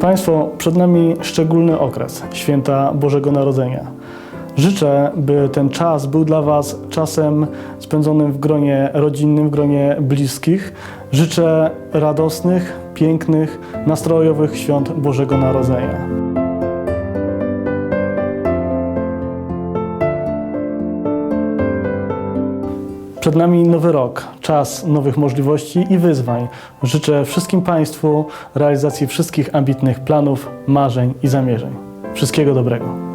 Państwo, przed nami szczególny okres święta Bożego Narodzenia. Życzę, by ten czas był dla Was czasem spędzonym w gronie rodzinnym, w gronie bliskich. Życzę radosnych, pięknych, nastrojowych świąt Bożego Narodzenia. Przed nami nowy rok, czas nowych możliwości i wyzwań. Życzę wszystkim Państwu realizacji wszystkich ambitnych planów, marzeń i zamierzeń. Wszystkiego dobrego.